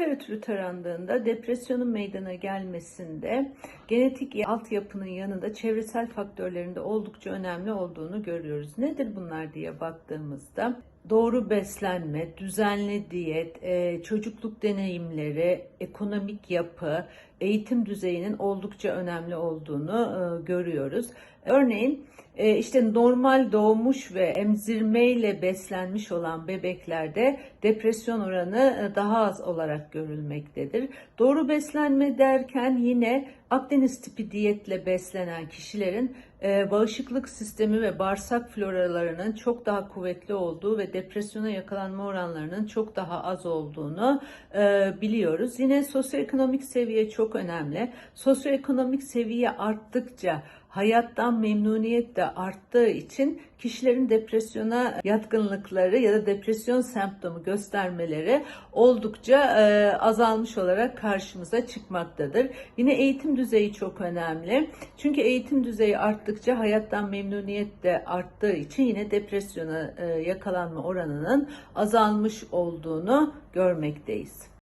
literatürü tarandığında depresyonun meydana gelmesinde genetik altyapının yanında çevresel faktörlerin de oldukça önemli olduğunu görüyoruz. Nedir bunlar diye baktığımızda doğru beslenme, düzenli diyet, e, çocukluk deneyimleri, ekonomik yapı, eğitim düzeyinin oldukça önemli olduğunu e, görüyoruz. Örneğin e, işte normal doğmuş ve emzirmeyle beslenmiş olan bebeklerde depresyon oranı e, daha az olarak görülmektedir. Doğru beslenme derken yine Akdeniz tipi diyetle beslenen kişilerin e, bağışıklık sistemi ve bağırsak floralarının çok daha kuvvetli olduğu ve depresyona yakalanma oranlarının çok daha az olduğunu e, biliyoruz. Yine sosyoekonomik seviye çok önemli. Sosyoekonomik seviye arttıkça hayattan memnuniyet de arttığı için kişilerin depresyona yatkınlıkları ya da depresyon semptomu göstermeleri oldukça e, azalmış olarak karşımıza çıkmaktadır. Yine eğitim düzeyi çok önemli. Çünkü eğitim düzeyi arttıkça hayattan memnuniyet de arttığı için yine depresyona e, yakalanma oranının azalmış olduğunu görmekteyiz.